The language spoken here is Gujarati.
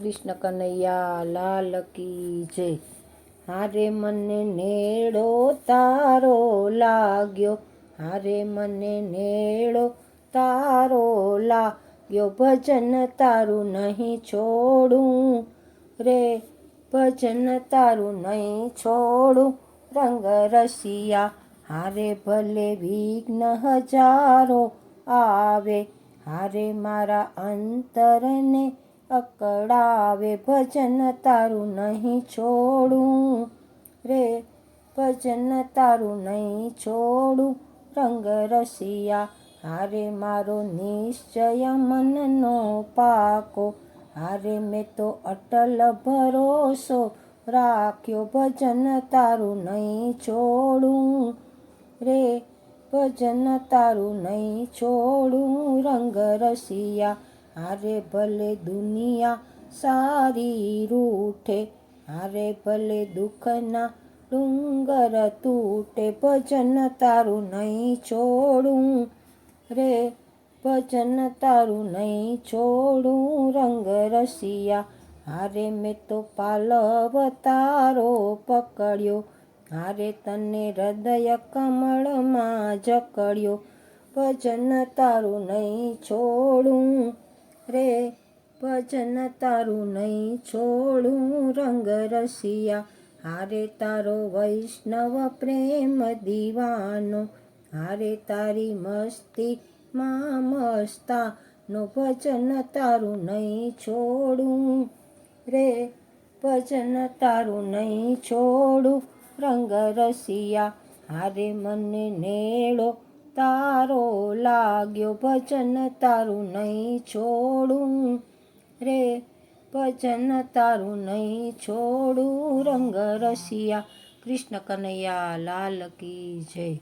કૃષ્ણ કનૈયા, લાલ કી જય. હારે મને નેડો તારો લાગ્યો, હારે મને નેડો તારો લાગ્યો. ભજન તારું નહીં છોડું રે, ભજન તારું નહીં છોડું રંગ રસિયા. હારે ભલે વિઘ્ન હજારો આવે, હારે મારા અંતરને અકળાવે, ભજન તારું નહીં છોડું. રે, ભજન તારું નહીં છોડું. રંગ રસિયા, હારે મારો નિશ્ચય મનનો પાકો. હારે મેં તો અટલ ભરોસો રાખ્યો, ભજન તારું નહીં છોડું. રે, ભજન તારું નહીં છોડું. રંગ રસિયા હારે ભલે દુનિયા સારી રૂઠે હારે ભલે દુઃખના ડુંગર તૂટે, ભજન તારું નહીં છોડું રે, ભજન તારું નહીં છોડું રંગ રસિયા. હારે મેં તો પાલવ તારો પકડ્યો હારે તને હૃદય કમળમાં જકડ્યો, ભજન તારું નહીં છોડું રે, ભજન તારું નહીં છોડું રંગ રસિયા. હારે તારો વૈષ્ણવ પ્રેમ દીવાનો, હારે તારી મસ્તી માં મસ્તા. નો ભજન તારું નહીં છોડું રે, ભજન તારું નહીં છોડું રંગ રસિયા. હારે મને નેડો તારો લાગ્યો ભજન તારું નહીં છોડું રે, ભજન તારું નહીં છોડું. રંગ રસિયા, કૃષ્ણ કનૈયા, લાલ કી જય.